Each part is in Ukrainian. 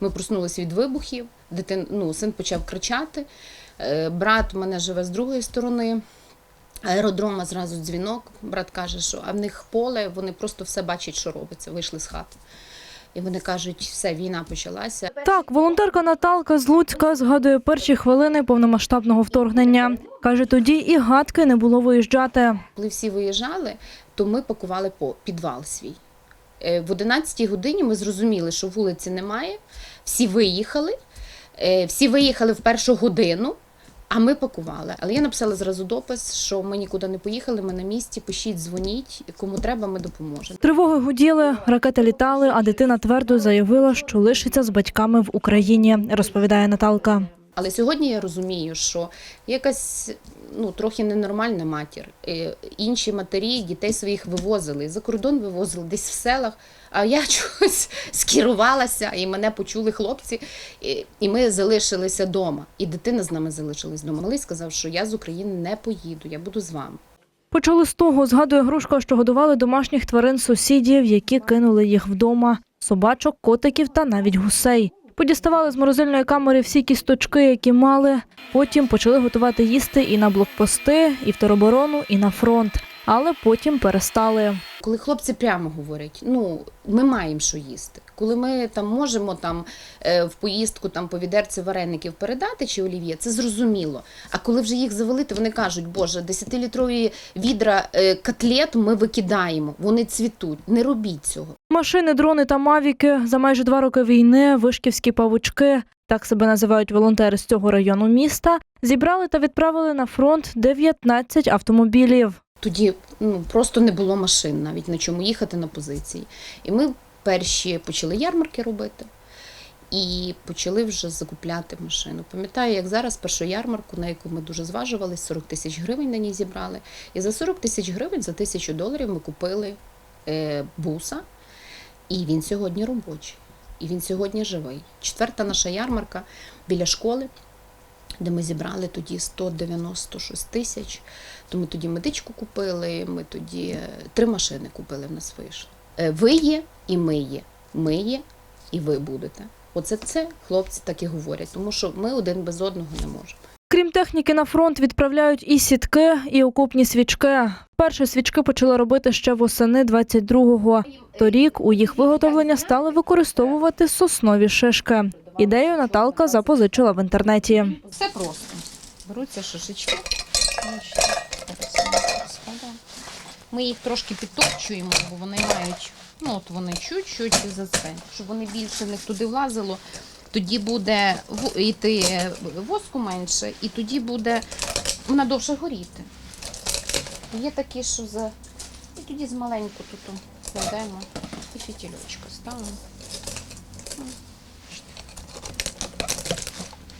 Ми проснулися від вибухів, дитин, ну, син почав кричати. Е, Брат у мене живе з другої сторони. Аеродрома зразу дзвінок. Брат каже, що а в них поле, вони просто все бачать, що робиться. Вийшли з хати. І вони кажуть, все, війна почалася. Так, волонтерка Наталка з Луцька згадує перші хвилини повномасштабного вторгнення. Каже, тоді і гадки не було виїжджати. Коли всі виїжджали, то ми пакували по підвал свій. Е, В 11 годині ми зрозуміли, що вулиці немає. Всі виїхали. Е, Всі виїхали в першу годину, а ми пакували. Але я написала зразу допис, що ми нікуди не поїхали, ми на місці, пишіть, дзвоніть, кому треба, ми допоможемо. Тривоги гуділи, ракети літали, а дитина твердо заявила, що лишиться з батьками в Україні, розповідає Наталка. Але сьогодні я розумію, що якась ну трохи ненормальна матір. Е, Інші матері дітей своїх вивозили за кордон, вивозили десь в селах. А я чогось скерувалася, і мене почули хлопці, і, і ми залишилися вдома. І дитина з нами залишилась вдома. Малий сказав, що я з України не поїду, я буду з вами. Почали з того, згадує Грушка, що годували домашніх тварин сусідів, які кинули їх вдома – собачок, котиків та навіть гусей. Подіставали з морозильної камери всі кісточки, які мали. Потім почали готувати їсти і на блокпости, і в тероборону, і на фронт. Але потім перестали. Коли хлопці прямо говорять, ну ми маємо що їсти. Коли ми там можемо там е, в поїздку там по відерці вареників передати чи олів'є, це зрозуміло. А коли вже їх завалити, вони кажуть, боже, 10-літрові відра е, котлет ми викидаємо, вони цвітуть. Не робіть цього. Машини, дрони та мавіки за майже два роки війни, вишківські павучки, так себе називають волонтери з цього району міста, зібрали та відправили на фронт 19 автомобілів. Тоді ну просто не було машин, навіть на чому їхати на позиції. І ми перші почали ярмарки робити. І почали вже закупляти машину. Пам'ятаю, як зараз першу ярмарку, на яку ми дуже зважувались, 40 тисяч гривень на ній зібрали. І за 40 тисяч гривень, за тисячу доларів ми купили е, буса, і він сьогодні робочий. І він сьогодні живий. Четверта наша ярмарка біля школи, де ми зібрали тоді 196 тисяч. То ми тоді медичку купили, ми тоді е, три машини купили в нас вийшло. Е, Ви є і ми є. Ми є і ви будете. Оце це хлопці так і говорять, тому що ми один без одного не можемо. Крім техніки, на фронт відправляють і сітки, і окопні свічки. Перші свічки почали робити ще восени 22-го. Торік у їх виготовлення стали використовувати соснові шишки. Ідею Наталка запозичила в інтернеті. Все просто. Беруться шишечки. Розкладаю. Ми їх трошки підтопчуємо, бо вони мають, ну от вони чуть-чуть за це, щоб вони більше них туди влазило. Тоді буде йти е, воску менше, і тоді буде вона довше горіти. Є такі, що за. І тоді з маленьку тут о, складаємо і фітільочка ставимо. Ну,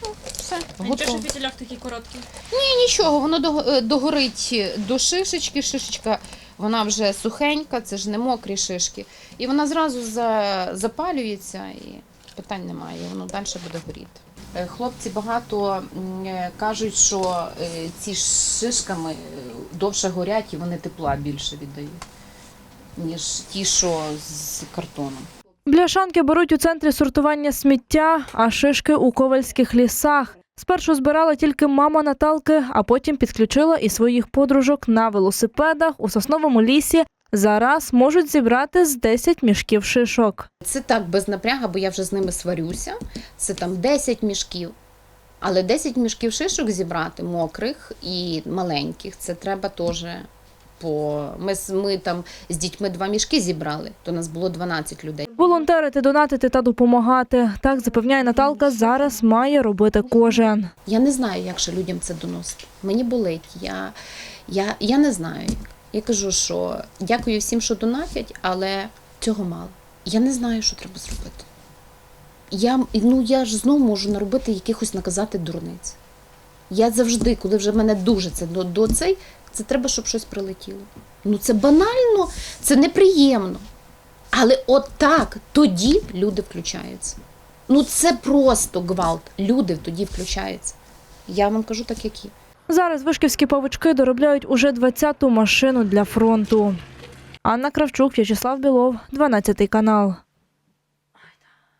Ну, Все, нічого, що готово. в петелях такі короткі. Ні, нічого, воно е, догорить до шишечки. Шишечка вона вже сухенька, це ж не мокрі шишки. І вона зразу за, запалюється і питань немає, воно далі буде горіти. Е, Хлопці багато е, кажуть, що е, ці шишками довше горять і вони тепла більше віддають, ніж ті, що з картоном. Бляшанки беруть у центрі сортування сміття, а шишки у ковальських лісах. Спершу збирала тільки мама Наталки, а потім підключила і своїх подружок на велосипедах у сосновому лісі. Зараз можуть зібрати з 10 мішків шишок. Це так без напряга, бо я вже з ними сварюся. Це там 10 мішків. Але 10 мішків шишок зібрати мокрих і маленьких, це треба теж. По... Ми, ми там з дітьми два мішки зібрали, то нас було 12 людей. Волонтерити, донатити та допомагати. Так запевняє Наталка, зараз має робити кожен. Я не знаю, як ще людям це доносити. Мені болить. Я, я, я не знаю. Я кажу, що дякую всім, що донатять, але цього мало. Я не знаю, що треба зробити. Я, ну, я ж знову можу наробити якихось наказати дурниць. Я завжди, коли вже мене дуже це до, до цей, це треба, щоб щось прилетіло. Ну це банально, це неприємно. Але от так, тоді люди включаються. Ну це просто гвалт. Люди тоді включаються. Я вам кажу так, як є. Зараз вишківські павучки доробляють уже 20-ту машину для фронту. Анна Кравчук, В'ячеслав Білов, 12 канал.